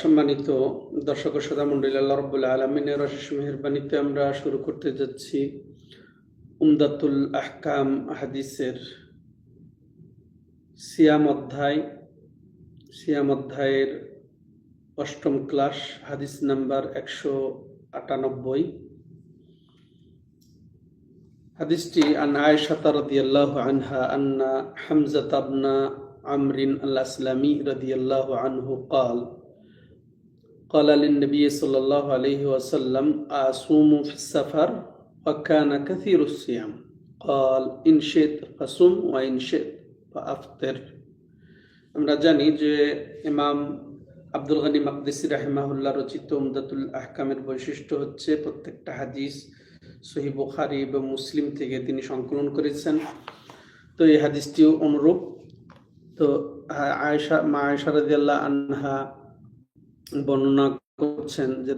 সম্মানিত দর্শক শ্রোতা মন্ডলী আল্লাহ আলমিনের অশেষ মেহরবানিতে আমরা শুরু করতে যাচ্ছি উমদাতুল আহকাম হাদিসের সিয়াম অধ্যায়, সিয়াম অধ্যায়ের অষ্টম ক্লাস, হাদিস নাম্বার একশো আটানব্বই। হাদিসটি আন আয়েশা রাদিয়াল্লাহু আনহা আন্না হামজা তাবনা আমরিন আল আসলামি রাদিয়াল্লাহু আনহু قال قال للنبي صلى الله عليه وسلم أصوم في السفر وكان كثير الصيام قال إن شئت فصم وإن شئت فأفطر আমরা জানি যে ইমাম আব্দুল গানি মাকদিসি রাহিমাহুল্লাহ রচিত উমদাতুল আহকামের বৈশিষ্ট্য হচ্ছে প্রত্যেকটা হাদিস সহি বুখারি এবং মুসলিম থেকে তিনি সংকলন করেছেন। তো এই হাদিসটিও অনুরূপ। তো আ- আয়েশা, মা আয়েশা রাদিয়াল্লাহু আনহা বর্ণনা করছেন যে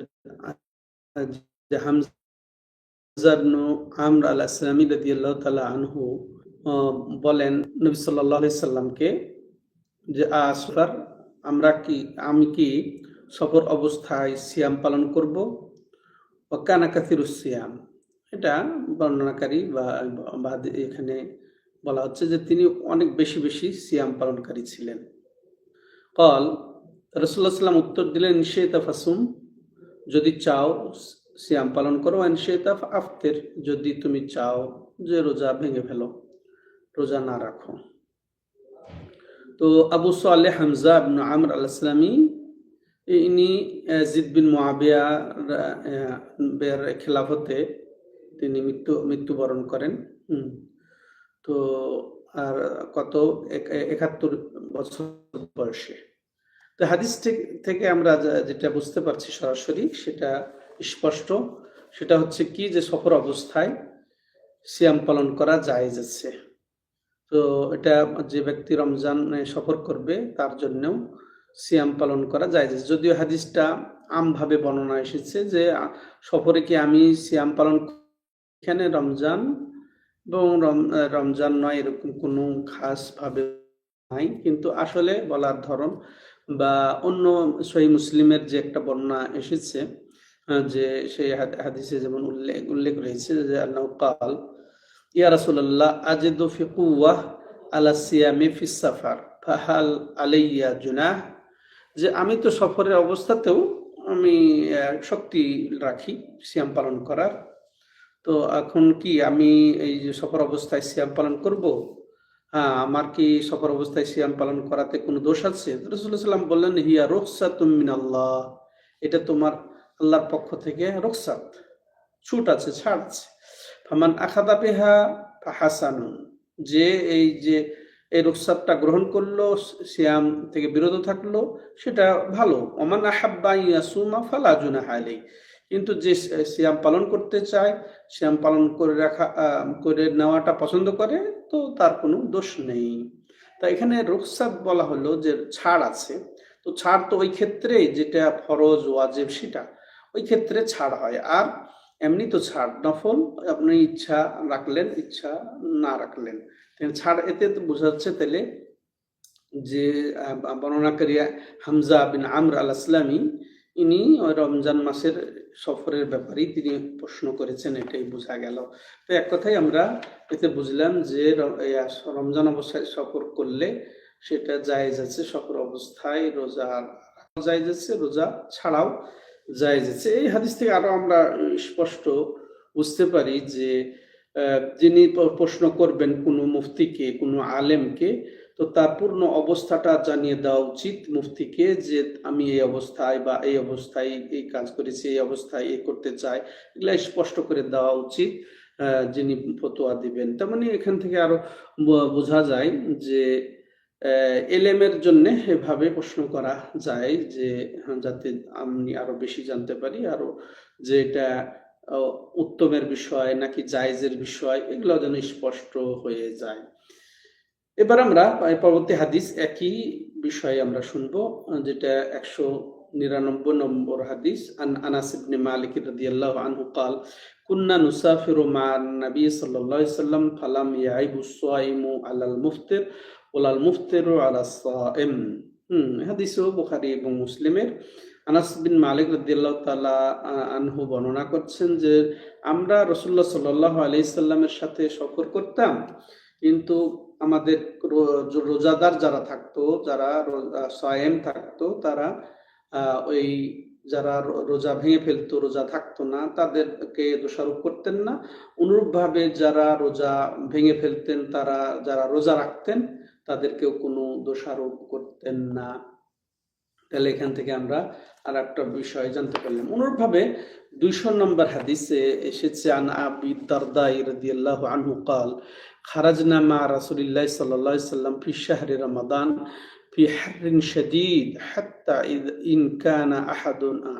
যে হামজা ইবনু আমর আল তাআলা আনহু বলেন নবী আলাইহি সাল্লামকে যে আসফার আমরা কি, আমি কি সফর অবস্থায় সিয়াম পালন করব? ও কানা কাসিরুস সিয়াম। এটা বর্ণনাকারী বা এখানে বলা হচ্ছে যে তিনি অনেক বেশি বেশি সিয়াম পালনকারী ছিলেন। কল রসুল্লাহ সাল্লাম উত্তর দিলেন নিষেতা ফাসুম, যদি চাও সিয়াম পালন করো নিষেতা আফতের যদি তুমি চাও যে রোজা ভেঙে ফেলো, রোজা না রাখো। তো আবু সালেহ হামজা ইবনে আমর আল ইসলামী ইনি জিদ বিন মুআবিয়া বের খেলাফতে তিনি মৃত্যু, মৃত্যুবরণ করেন। তো আর কত? এক- একাত্তর বছর বয়সে। তো হাদিস থেকে- আমরা যেটা বুঝতে পারছি সরাসরি, সেটা স্পষ্ট। সেটা হচ্ছে কি যে সফর অবস্থায় সিয়াম পালন করা জায়েজ আছে। তো এটা যে ব্যক্তি রমজান সফর করবে, তার জন্যও সিয়াম পালন করা যায় যদিও হাদিসটা আমভাবে বর্ণনা এসেছে যে সফরে কি আমি সিয়াম পালন এখানে রমজান এবং রম- রমজান নয় এরকম কোনো খাস ভাবে নাই। কিন্তু আসলে বলার ধরন বা অন্য সহি মুসলিমের যে একটা বর্ণনা এসেছে যে সেই হাদিসে যেমন উল্লেখ উল্লেখ রয়েছে যে আল্লাহ কাল ইয়া রাসূলুল্লাহ আজিদু ফি কুওয়াহ আলা সিয়ামি ফি সাফার, ফাহাল আলাইয়া জুনাহ। যে আমি তো সফরের অবস্থাতেও আমি শক্তি রাখি, সিয়াম পালন করার। তো এখন কি আমি এই যে সফর অবস্থায় সিয়াম পালন করব? হ্যাঁ আমার কি সফর অবস্থায় সিয়াম পালন করাতে কোনো দোষ আছে? রসুল্লাহ বললেন, হিয়া রুখসাতুম মিনাল্লাহ। এটা তোমার আল্লাহর পক্ষ থেকে রুখসাত। ছুট আছে, ছাড় আছে। ফামান আখাদা পেহা হাসানুন যে এই যে এই রুখসাতটা গ্রহণ করল, সিয়াম থেকে বিরত থাকল, সেটা ভালো। ওমান আহাব্বা ইয়াসুমা ফালা জুনাহ আলাইহি। কিন্তু যে সিয়াম পালন করতে চায়, সিয়াম পালন করে রাখা করে নেওয়াটা পছন্দ করে, তো তার কোনো দোষ নেই। তা এখানে রুখসাত বলা হলো যে ছাড় আছে। তো ছাড় তো ওই ক্ষেত্রে যেটা ফরজ, ওয়াজেব, সেটা ওই ক্ষেত্রে ছাড় হয়। আর এমনি তো ছাড়, নফল আপনি ইচ্ছা রাখলেন, ইচ্ছা না রাখলেন। ছাড় এতে বোঝা যাচ্ছে তাহলে যে বর্ণনাকারী হামজা বিন আমর আল আসলামী ইনি রমজান মাসের সফরের ব্যাপারেই তিনি প্রশ্ন করেছেন, এটাই বোঝা গেল। তো এক কথাই আমরা এতে বুঝলাম যে রমজান অবস্থায় সফর করলে সেটা জায়েজ আছে, সফর অবস্থায় রোজা জায়েজ আছে, রোজা ছাড়াও জায়েজ আছে। এই হাদিস থেকে আরও আমরা স্পষ্ট বুঝতে পারি যে যিনি প্রশ্ন করবেন কোনো মুফতিকে, কোনো আলেমকে তো তার পূর্ণ অবস্থাটা জানিয়ে দেওয়া উচিত মুফতিকে যে আমি এই অবস্থায় বা এই অবস্থায় এই কাজ করেছি এই অবস্থায় এ করতে চাই এগুলা স্পষ্ট করে দেওয়া উচিত যিনি ফতোয়া দিবেন। তার মানে এখান থেকে আরও বোঝা যায় যে এলেমের জন্য এভাবে প্রশ্ন করা যায় যে হ্যাঁ, যাতে আমি আরও বেশি জানতে পারি আরও যে এটা উত্তমের বিষয় নাকি জায়েজের বিষয় এগুলো যেন স্পষ্ট হয়ে যায়। এবার আমরা পরবর্তী হাদিস একই বিষয়ে আমরা শুনবো যেটা একশো নিরানব্বই নম্বর হাদিস আন আনাস ইবনে মালিক রাদিয়াল্লাহু আনহু قال كنا نسافر مع النبي صلى الله عليه وسلم فلم يعيب الصائم على المفطر ولا المفطر على الصائم হুম হাদিসও বুখারী এবং মুসলিমের আনাস বিন মালিক রাদিয়াল্লাহু তাআলা আনহু বর্ণনা করছেন যে আমরা রাসূলুল্লাহ সাল্লাল্লাহু আলাইহি সাল্লামের সাথে সফর করতাম কিন্তু আমাদের রোজাদার যারা থাকতো, যারা সয়েম থাকতো, তারা ওই যারা রোজা ভেঙে ফেলতো, রোজা থাকতো না, তাদেরকে দোষারোপ করতেন না। অনুরূপভাবে যারা রোজা ভেঙে ফেলতেন, তারা, যারা রোজা রাখতেন, তাদেরকেও কোনো দোষারোপ করতেন না। তাহলে এখান থেকে আমরা আর একটা বিষয় জানতে পারলাম অনুরূপভাবে দুইশো নম্বর হাদিসে এসেছে আন আবি দারদাই রাদিয়াল্লাহু আনহু قال خرجنا مع رسول الله صلى الله عليه وسلم في شهر رمضان في حر شديد حتى إن كان أحدنا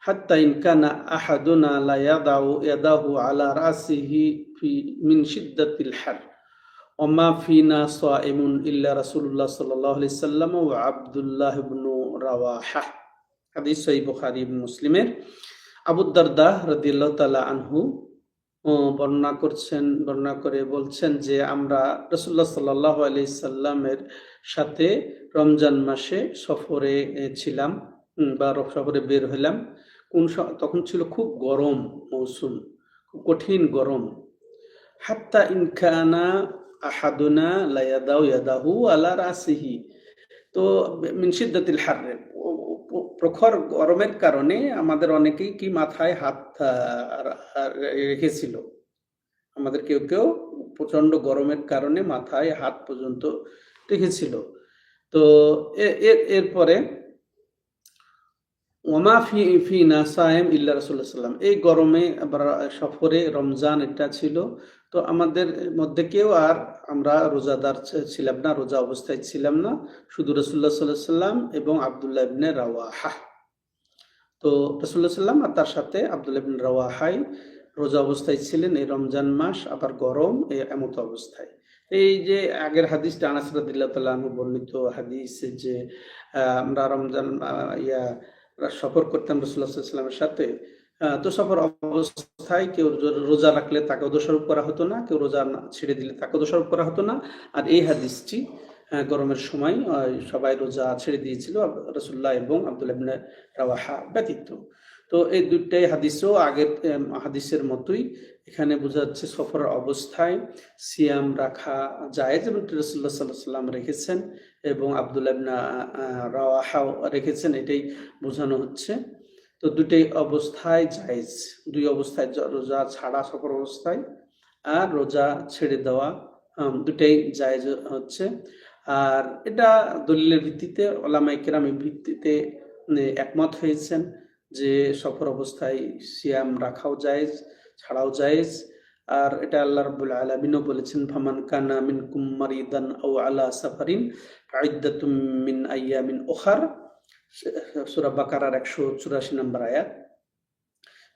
حتى إن كان أحدنا لا يضع يده على رأسه في من شدة الحر وما فينا صائم إلا رسول الله صلى الله عليه وسلم وعبد الله بن রাওয়াহা, হাদিস সহি বুখারি মুসলিমের। আবুদ্দারদা রদিল্লা তালা আনহু বর্ণনা করছেন, বর্ণনা করে বলছেন যে আমরা রসুল্লাহ সাল্লাহ আলি সাল্লামের সাথে রমজান মাসে সফরে ছিলাম বা সফরে বের হইলাম। কোন তখন ছিল খুব গরম মৌসুম, খুব কঠিন গরম। হাত্তা ইনখানা আহাদুনা লায়াদাউ ইয়াদাহু আলা রাসিহি। তো মিনসিদ্দাতিল হাররে। প্রখর গরমের কারণে আমাদের অনেকেই কি মাথায় হাত রেখেছিল। আমাদের কেউ কেউ প্রচণ্ড গরমের কারণে মাথায় হাত পর্যন্ত রেখেছিল। তো এরপরে, ওমা ফি ফি না সায়েম ইল্লা রসুল্লাহ সাল্লাম এই গরমে সফরে রমজান এটা ছিল। তো আমাদের মধ্যে কেউ আর আমরা রোজাদার ছিলাম না, রোজা অবস্থায় ছিলাম না। শুধু রসুল্লাহ সাল্লাহ সাল্লাম এবং আবদুল্লাহ ইবনে রাওয়াহা। তো রসুল্লাহ সাল্লাম আর তার সাথে আবদুল্লাহ ইবনে রাওয়াহাই রোজা অবস্থায় ছিলেন এই রমজান মাস, আবার গরম এই এমত অবস্থায়। এই যে আগের আনাসরাদিল্লাহ তাল্লাহ বর্ণিত হাদিস যে আমরা রমজান ইয়া, সফর করতাম রসুল্লাহ সাল্লামের সাথে। তো অবস্থায় কেউ রোজা রাখলে তাকে দোষারোপ করা হতো না, কেউ রোজা ছেড়ে দিলে তাকে দোষারোপ করা হতো না। আর এই হাদিসটি গরমের সময় সবাই রোজা ছেড়ে দিয়েছিল রসুল্লাহ এবং আবদুল্লাহ রাওয়াহা ব্যতীত। তো এই দুইটাই হাদিসও আগের হাদিসের মতোই। এখানে বোঝা যাচ্ছে সফর অবস্থায় সিয়াম রাখা যায় যেমন রসুল্লাহ সাল্লাহ সাল্লাম রেখেছেন এবং আবদুল্লাহ রাওয়াহাও রেখেছেন। এটাই বোঝানো হচ্ছে। তো দুটাই অবস্থায় জায়েজ। দুই অবস্থায় রোজা ছাড়া সফর অবস্থায় আর রোজা ছেড়ে দেওয়া দুটাই জায়েজ হচ্ছে। আর এটা দলিলের ভিত্তিতে ওলামাই কেরামের ভিত্তিতে একমত হয়েছেন যে সফর অবস্থায় সিয়াম রাখাও জায়েজ, ছাড়াও জায়েজ। আর এটা আল্লাহ রবুল আলমিনও বলেছেন, ফামান কানা মিন কুমারিদান ও আলা সাফারিন মিন আইয়ামিন ওখার সুরা বাকারার একশো চুরাশি নম্বর আয়াত,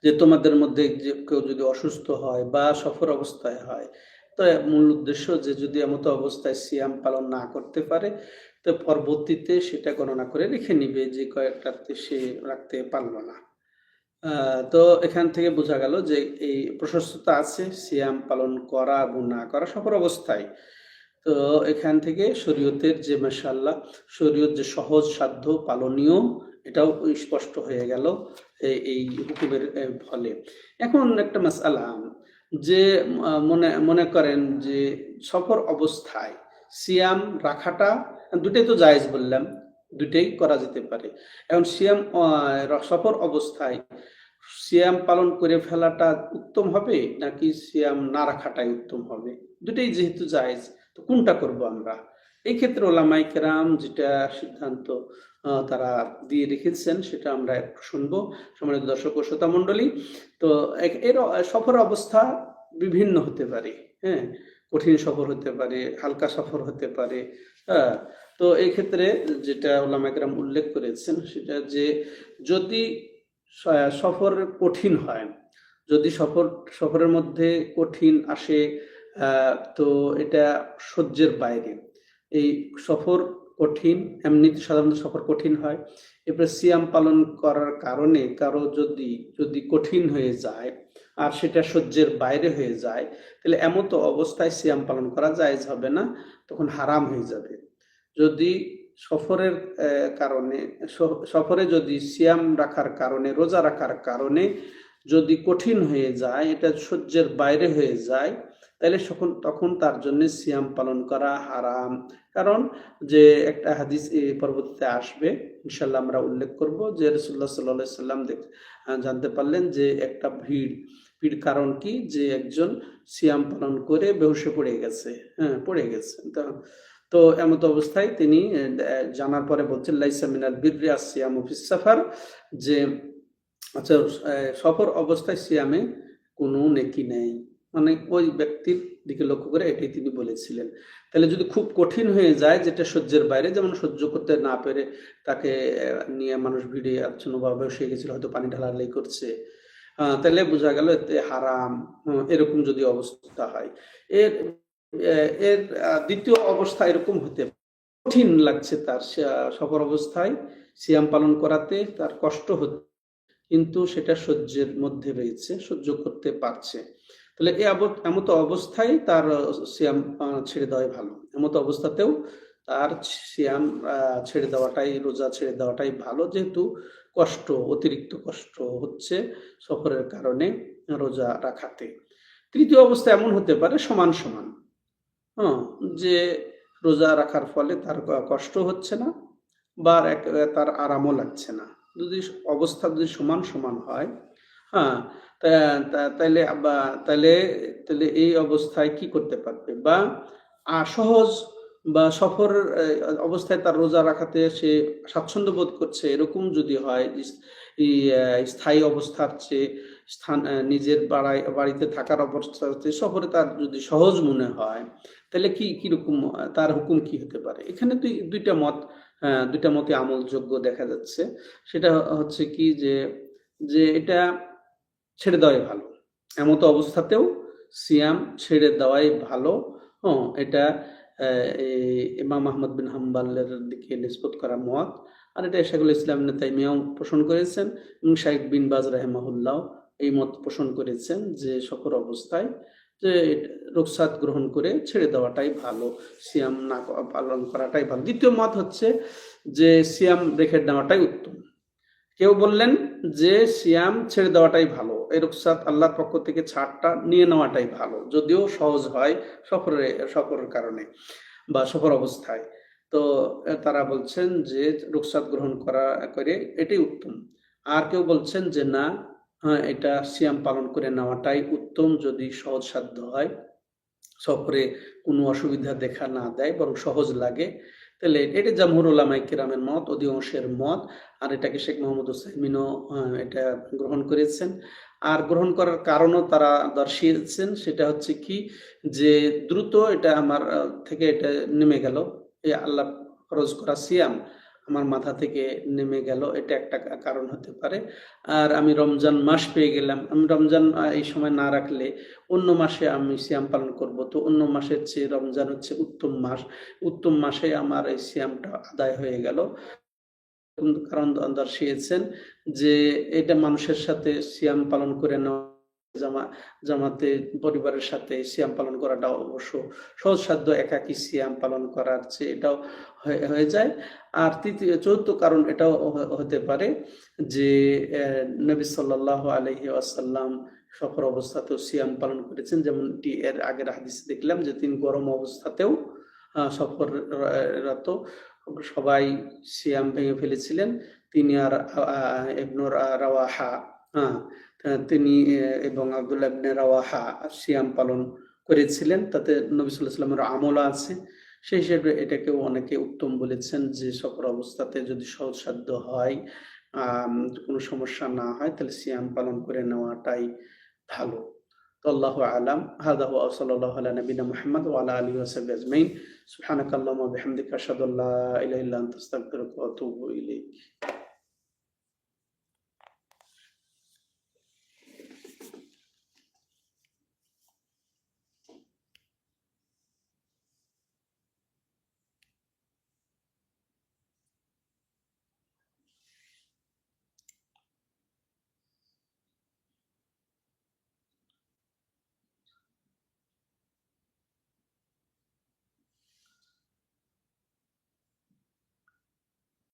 যে তোমাদের মধ্যে যে কেউ যদি অসুস্থ হয় বা সফর অবস্থায় হয়, তো মূল উদ্দেশ্য যে যদি এমত অবস্থায় সিয়াম পালন না করতে পারে, তো পরবর্তীতে সেটা গণনা করে রেখে নিবে যে কয়েকটাতে সে রাখতে পারল না। তো এখান থেকে বোঝা গেল যে এই প্রশস্ততা আছে, সিয়াম পালন করা এবং না করা সফর অবস্থায়। তো এখান থেকে শরীয়তের যে মাসাল্লাহ শরীয়ত যে সহজ সাধ্য পালনীয়, এটাও স্পষ্ট হয়ে গেল এই হুকুমের ফলে। এখন একটা মাসালা যে মনে মনে করেন যে সফর অবস্থায় সিয়াম রাখাটা দুটাই তো জায়েজ বললাম দুটাই করা যেতে পারে। এখন সিয়াম সফর অবস্থায় সিয়াম পালন করে ফেলাটা উত্তম হবে, নাকি সিয়াম না রাখাটাই উত্তম হবে? দুটাই যেহেতু জায়েজ তো কোনটা করব আমরা? এই ক্ষেত্রে ওলামাই কেরাম যেটা সিদ্ধান্ত তারা দিয়ে রেখেছেন সেটা আমরা একটু শুনব। সম্মানিত দর্শক ও শ্রোতা মন্ডলী তো এর, সফর অবস্থা বিভিন্ন হতে পারে হ্যাঁ? কঠিন সফর হতে পারে, হালকা সফর হতে পারে হ্যাঁ? তো এই ক্ষেত্রে যেটা ওলামাইকরাম উল্লেখ করেছেন সেটা যে যদি সফর কঠিন হয়, যদি সফর, সফরের মধ্যে কঠিন আসে তো এটা সহ্যের বাইরে। এই সফর কঠিন এমনিতে সাধারণত সফর কঠিন হয়। এরপরে সিয়াম পালন করার কারণে কারও যদি যদি কঠিন হয়ে যায় আর সেটা সহ্যের বাইরে হয়ে যায়, তাহলে এমন তো অবস্থায় সিয়াম পালন করা জায়েজ হবে না, তখন হারাম হয়ে যাবে। যদি সফরের কারণে সফরে যদি সিয়াম রাখার কারণে, রোজা রাখার কারণে যদি কঠিন হয়ে যায়, এটা সহ্যের বাইরে হয়ে যায় তাহলে তখন তখন তার জন্য সিয়াম পালন করা হারাম। কারণ যে একটা হাদিস পরবর্তীতে আসবে ইনশাল্লাহ আমরা উল্লেখ করব যে রসুল্লাহ সাল্লাহ সাল্লাম দেখ জানতে পারলেন যে একটা ভিড়। ভিড় কারণ কি? যে একজন সিয়াম পালন করে বেহুশে পড়ে গেছে। হ্যাঁ পড়ে গেছে। তো তো এমত অবস্থায় তিনি জানার পরে বলছেন, লাইসা মিনাল বীর্রি আসিয়াম ফিস সাফার। যে আচ্ছা সফর অবস্থায় সিয়ামে কোনো নেকি নেই। মানে ওই ব্যক্তির দিকে লক্ষ্য করে এটাই তিনি বলেছিলেন। তাহলে যদি খুব কঠিন হয়ে যায় যেটা সহ্যের বাইরে, যেমন সহ্য করতে না পেরে তাকে নিয়ে মানুষ ভিড়ে আচ্ছন্ন বা বসে গেছিল, হয়তো পানি ঢালাঢালি করছে। তাহলে বোঝা গেল এতে হারাম এরকম যদি অবস্থা হয়। এর এর দ্বিতীয় অবস্থা এরকম হতে কঠিন লাগছে তার সে- সফর অবস্থায়। সিয়াম পালন করাতে তার কষ্ট হচ্ছে, কিন্তু সেটা সহ্যের মধ্যে রয়েছে, সহ্য করতে পারছে। তাহলে এ এমতো অবস্থায় তার সিয়াম ছেড়ে দেওয়াই ভালো। এমতো অবস্থাতেও তার সিয়াম ছেড়ে দেওয়াটাই, রোজা ছেড়ে দেওয়াটাই ভালো। যেহেতু কষ্ট, অতিরিক্ত কষ্ট হচ্ছে সফরের কারণে রোজা রাখাতে। তৃতীয় অবস্থা এমন হতে পারে, সমান সমান। হ্যাঁ যে রোজা রাখার ফলে তার কষ্ট হচ্ছে না, বা তার আরামও লাগছে না। যদি অবস্থা যদি সমান সমান হয় হ্যাঁ তা- তা- তাইলে বা- তাইলে তাহলে এই অবস্থায় কি করতে পারবে? বা সহজ বা সফর অবস্থায় তার রোজা রাখাতে সে স্বাচ্ছন্দ্য বোধ করছে, এরকম যদি হয় স্থায়ী অবস্থার চেয়ে স্থান নিজের বাড়ায়, বাড়িতে থাকার অবস্থার চেয়ে সফরে তার যদি সহজ মনে হয় তাহলে কি কীরকম তার হুকুম কি হতে পারে? এখানে দুই, দুইটা মত দুইটা মতে আমলযোগ্য দেখা যাচ্ছে। সেটা হচ্ছে কি যে যে এটা ছেড়ে দেওয়াই ভালো। এমতো অবস্থাতেও সিয়াম ছেড়ে দেওয়াই ভালো। হ্যাঁ এটা ইমাম আহমদ বিন হাম্বালের দিকে নিষ্পত করা মত। আর এটা শেখুল ইসলাম তাইমিয়াও পোষণ করেছেন এবং শাইখ বিন বাজ রাহেমাহুল্লাহ এই মত পোষণ করেছেন যে সকল অবস্থায় যে রুকসাত গ্রহণ করে ছেড়ে দেওয়াটাই ভালো, সিয়াম না পালন করাটাই ভালো। দ্বিতীয় মত হচ্ছে যে সিয়াম রেখে নেওয়াটাই উত্তম। কেউ বললেন যে সিয়াম ছেড়ে দেওয়াটাই ভালো, এই রুকসাত আল্লাহর পক্ষ থেকে ছাড়টা নিয়ে নেওয়াটাই ভালো, যদিও সহজ হয় সফরে, সফরের কারণে বা সফর অবস্থায়। তো তারা বলছেন যে রুকসাত গ্রহণ করা, করে এটাই উত্তম। আর কেউ বলছেন যে না হ্যাঁ এটা সিয়াম পালন করে নেওয়াটাই উত্তম যদি সহজ সাধ্য হয়। সফরে কোনো অসুবিধা দেখা না দেয়, বরং সহজ লাগে। তাহলে এটা জামহুর ওলামাই কিরামের মত অধিকাংশের মত। আর এটাকে শেখ মোহাম্মদ হুসাইমিনও এটা গ্রহণ করেছেন। আর গ্রহণ করার কারণও তারা দর্শিয়েছেন, সেটা হচ্ছে কি যে দ্রুত এটা আমার থেকে এটা নেমে গেল। এই আল্লাহ খরচ করা সিয়াম আমার মাথা থেকে নেমে গেল। এটা একটা কারণ হতে পারে। আর আমি রমজান মাস পেয়ে গেলাম। আমি রমজান এই সময় না রাখলে অন্য মাসে আমি সিয়াম পালন করব। তো অন্য মাসের চেয়ে রমজান হচ্ছে উত্তম মাস। উত্তম মাসে আমার এই সিয়ামটা আদায় হয়ে গেল। কারণ দর্শিয়েছেন যে এটা মানুষের সাথে সিয়াম পালন করে নেওয়া জামা জামাতে পরিবারের সাথে সিয়াম পালন করাটা অবশ্য সহজসাধ্য একাকী সিয়াম পালন করার চেয়ে এটাও হয়ে যায়। আর তৃতীয় চতুর্থ কারণ এটাও হতে পারে যে নবী সাল্লাল্লাহু আলাইহি ওয়াসাল্লাম সফর অবস্থাতেও সিয়াম পালন করেছেন। যেমনটি এর আগের হাদিসে দেখলাম যে তিনি গরম অবস্থাতেও আহ, সফররত সবাই সিয়াম ভেঙে ফেলেছিলেন। তিনি আর আহ, ইবনুর রাওয়াহা হ্যাঁ তিনি এবং আব্দুল্লাহ ইবনে রাওয়াহা সিয়াম পালন করেছিলেন। তাতে নবী সাল্লাহ আমল আছে। সেই হিসেবে এটাকেও অনেকে উত্তম বলেছেন যে সকল অবস্থাতে যদি সহজসাধ্য হয় কোনো সমস্যা না হয় তাহলে সিয়াম পালন করে নেওয়াটাই ভালো। তো আল্লাহ আলাম হাদা হুয়া সাল্লাল্লাহু আলা নবিনা মুহাম্মদ ওয়া আলা আলিহি ওয়া সাহবিহি আজমাইন সুবহানাকাল্লাহুম্মা ওয়া বিহামদিকা আল্লা ইলাহা ইল্লা আনতা আস্তাগফিরুকা ওয়া আতুবু ইলাইক